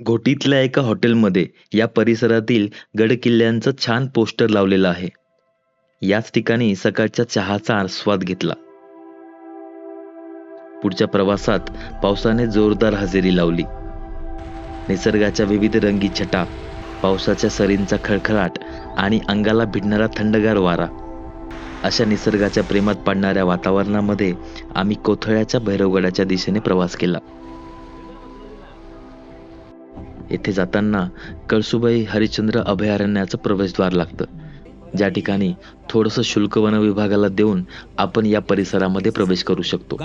घोटीतल्या एका हॉटेलमध्ये या परिसरातील गडकिल्ल्यांचं छान पोस्टर लावलेलं आहे. याच ठिकाणी सकाळच्या चहाचा आस्वाद घेतला. पुढच्या प्रवासात पावसाने जोरदार हजेरी लावली. निसर्गाच्या विविध रंगी छटा, पावसाच्या सरींचा खळखळाट आणि अंगाला भिडणारा थंडगार वारा अशा निसर्गाच्या प्रेमात पडणाऱ्या वातावरणामध्ये आम्ही कोथळ्याच्या भैरवगडाच्या दिशेने प्रवास केला. येथे जाताना कळसुबाई हरिश्चंद्र अभयारण्याचं प्रवेशद्वार लागतं. ज्या ठिकाणी थोडंसं शुल्क वन विभागाला देऊन आपण या परिसरामध्ये प्रवेश करू शकतो.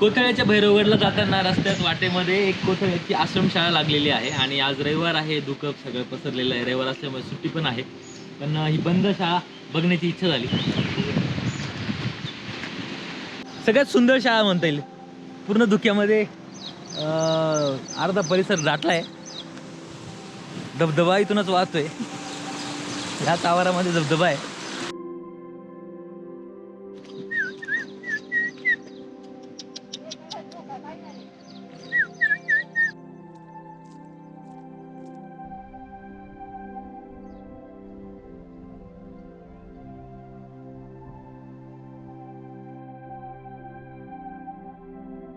कोथळ्याच्या भैरवगडला जाताना रस्त्यात वाटेमध्ये एक कोथळ्याची आश्रमशाळा लागलेली आहे आणि आज रविवार आहे. दुःख सगळं पसरलेलं आहे. रविवार असल्यामुळे सुट्टी पण आहे. पण ही बंद शाळा बघण्याची इच्छा झाली. सगळ्यात सुंदर शाळा म्हणता येईल. पूर्ण धुक्यामध्ये अर्धा परिसर दाटलाय धबधबा इथूनच वाहतोय. ह्याच आवारामध्ये धबधबा आहे.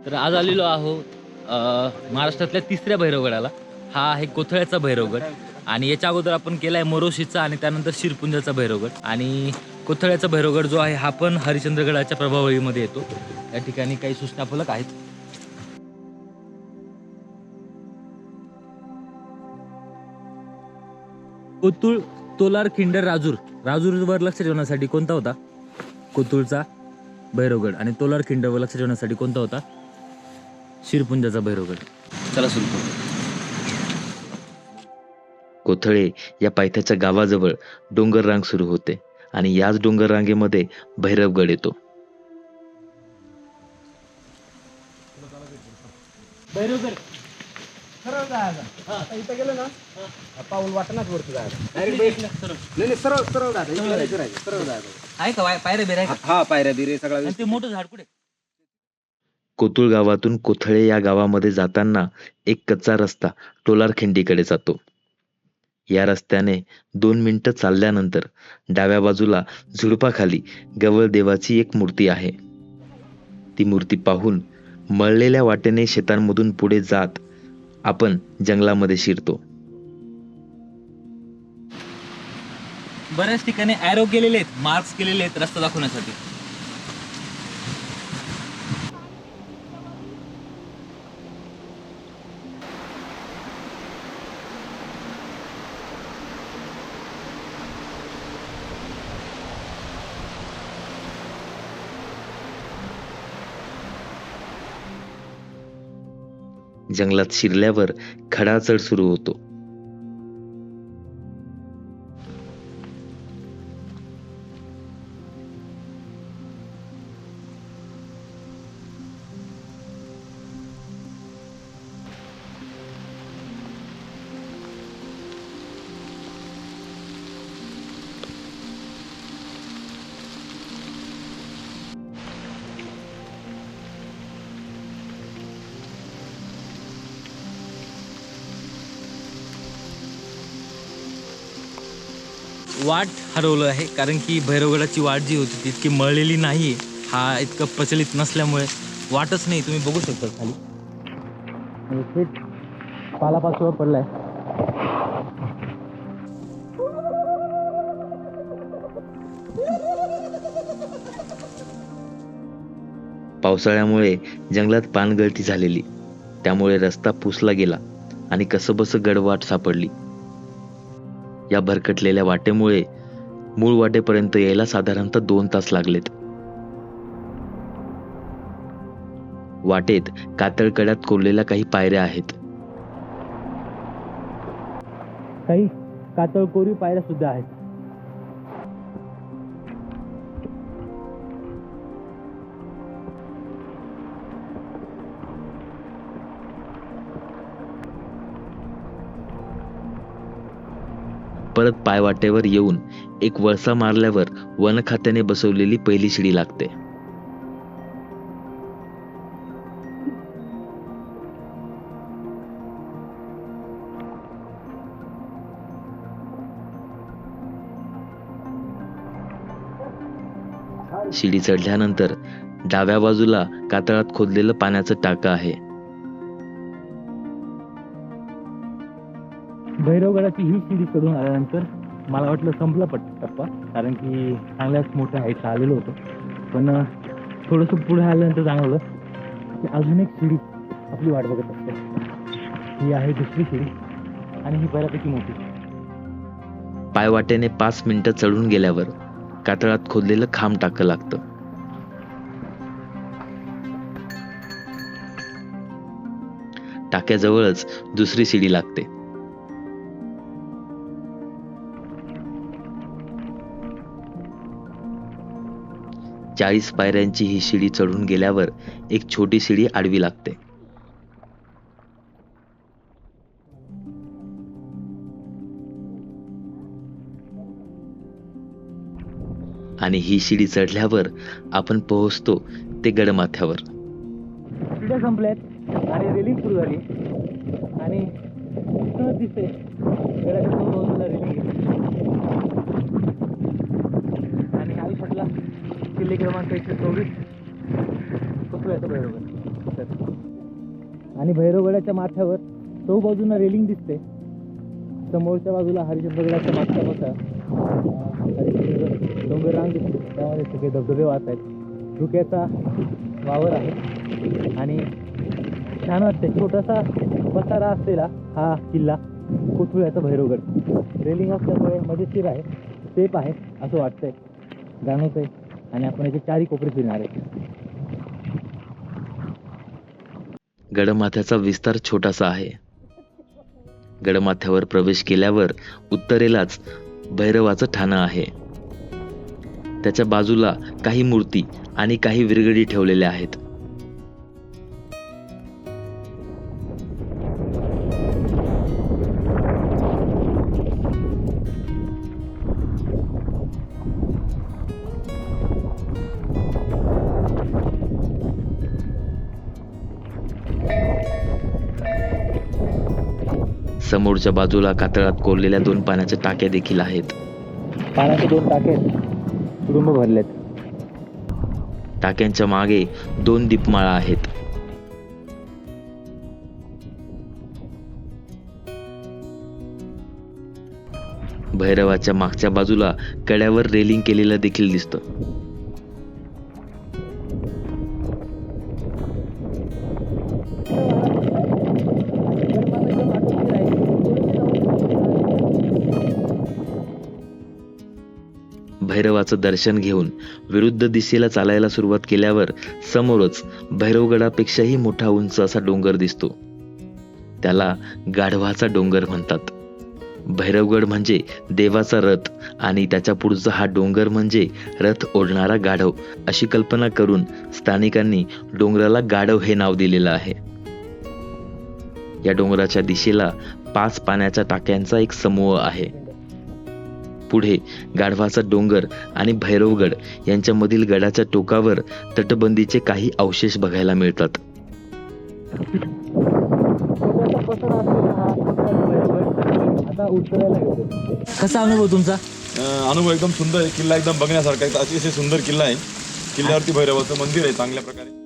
तर आज आलेलो आहोत महाराष्ट्रातल्या तिसऱ्या भैरवगडाला. हा आहे कोथळ्याचा भैरवगड आणि याच्या अगोदर आपण केलाय मोरोशीचा आणि त्यानंतर शिरपुंजाचा भैरवगड. आणि कोथळ्याचा भैरवगड जो आहे हा पण हरिश्चंद्रगडाच्या प्रभावळीमध्ये येतो. या ठिकाणी काही सूचना फलक आहेत. कोतुळ तोलार खिंडर राजूर. राजूरवर लक्ष ठेवण्यासाठी कोणता होता? कोतुळचा भैरवगड. आणि तोलार खिंडरवर लक्ष ठेवण्यासाठी कोणता होता? शिरपुंजाचा भैरवगड चला सुरू करू. कोथळे या पायथ्याच्या गावाजवळ डोंगर रांग सुरू होते आणि याच डोंगर रांगेमध्ये भैरवगड येतो. भैरवगड सरळ जायचं. आता इथं गेलं ना? पाऊल वाटणाच वरती जायचं. नाही नाही सरळ सरळ जायचं. इकडे नाही फिरायचं सरळ जायचं. आहे का? वाय- पायऱ्या बिऱ्या आहे का? हा पायऱ्या बिरे सगळा आणि ते मोठं झाड कुठे? कोतुळ गावातून कोथळे या गावामध्ये जाताना एक कच्चा रस्ता टोलारखिंडीकडे जातो. या रस्त्याने दोन मिनटं चालल्यानंतर डाव्या बाजूला झुडपाखाली गवळदेवाची एक मूर्ती आहे. ती मूर्ती पाहून मळलेल्या वाटेने शेतांमधून पुढे जात आपण जंगलामध्ये शिरतो. बऱ्याच ठिकाणी ॲरो केलेले आहेत मार्क्स केलेले आहेत रस्ता दाखवण्यासाठी जंगलात शिरल्यावर खडाचड सुरू होतो. वाट हरवलं आहे कारण की भैरवगडाची वाट जी होती ती इतकी मळलेली नाही हा इतकं प्रचलित नसल्यामुळे वाटच नाही. तुम्ही बघू शकता खाली. पालापासून पालापाचोळा पडलाय. पावसाळ्यामुळे जंगलात पानगळती झालेली. त्यामुळे रस्ता पुसला गेला आणि कसबस गडवाट सापडली. या भरकटलेल्या वाटेमुळे मूळ वाटेपर्यंत यायला साधारणतः दोन तास लागलेत. वाटेत कातळकड्यात कोरलेल्या काही पायऱ्या आहेत. काही कातळ कोरीव पायऱ्या सुद्धा आहेत. परत पायवाटेवर येऊन एक वळसा मारल्यावर वनखात्याने बसवलेली पहिली शिडी लागते. शिडी चढल्यानंतर डाव्या बाजूला कातळात खोदलेलं पाण्याचं टाकं आहे. भैरवगडाची ही शिडी चढून आल्यानंतर मला वाटलं संपला पट टप्पा कारण की चांगल्याच मोठ्या हाईटला आलेलो होतो. पण थोडंसं पुढे आल्यानंतर जाणवलं की अजून एक शिडी आपली वाट बघत असते. ही आहे दुसरी शिडी आणि ही बऱ्यापैकी मोठी. पायवाटेने पाच मिनिटं चढून गेल्यावर कातळात खोदलेलं खांब टाकं लागतं. टाक्याजवळच दुसरी शिडी लागते. चाळीस पायऱ्यांची ही शिडी चढून गेल्यावर एक छोटी शिडी आडवी लागते. आणि ही शिडी चढल्यावर आपण पोहोचतो ते गडमाथ्यावर. शिड्या संपल्यात. आणि रेलिंग सुरू झाली. आणि दिसते गडाच्या बाजूला रेलिंग आणि आयुष्यातला किल्ले क्रमांक एकशे चोवीस कोसळ्याचं भैरवगड आणि भैरवगडाच्या माथ्यावर तो बाजूला रेलिंग दिसते. समोरच्या बाजूला हरिचंद्रगडाच्या मागच्या मोठा डोंगर रांग दिसते. त्यामध्ये सगळे धबधबे वाहत आहेत. धुक्याचा वावर आहे. आणि छान वाटते छोटासा पसारा असलेला हा किल्ला कोथुळ्याचा भैरवगड रेलिंग असल्यामुळे मजेशीर आहे. सेफ आहे असं वाटतंय. जाणवतंय. आणि आपण याचे चारही कोपरे फिरणार आहे. गडमाथ्याचा विस्तार छोटासा आहे. गडमाथ्यावर प्रवेश केल्यावर उत्तरेलाच भैरवाचं ठाणं आहे. त्याच्या बाजूला काही मूर्ती आणि काही विरगडी ठेवलेल्या आहेत. समोरच्या बाजूला कातळात कोरलेल्या दोन पाण्याच्या टाक्या देखील आहेत. पाण्याचे दोन टाके तुडुंब भरलेत. टाक्यांच्या मागे दोन दीपमाळा आहेत. भैरवाच्या मागच्या बाजूला कड्यावर रेलिंग केलेलं देखील दिसतं. भैरवाचं दर्शन घेऊन विरुद्ध दिशेला चालायला सुरुवात केल्यावर समोरच भैरवगडापेक्षाही मोठा उंच असा डोंगर दिसतो. त्याला गाढवाचा डोंगर म्हणतात. भैरवगड म्हणजे देवाचा रथ आणि त्याच्या पुढचा हा डोंगर म्हणजे रथ ओढणारा गाढव अशी कल्पना करून स्थानिकांनी डोंगराला गाढव हे नाव दिलेलं आहे. या डोंगराच्या दिशेला पाच पाण्याच्या टाक्यांचा एक समूह आहे. पुढे गाढवाचा डोंगर आणि भैरवगड यांच्यामधील गडाच्या टोकावर तटबंदीचे काही अवशेष बघायला मिळतात. कसा अनुभव तुमचा? अनुभव एकदम सुंदर आहे. किल्ला एकदम बघण्यासारखा आहे. अतिशय सुंदर किल्ला आहे. किल्ल्यावरती भैरवाचं मंदिर आहे चांगल्या प्रकारे.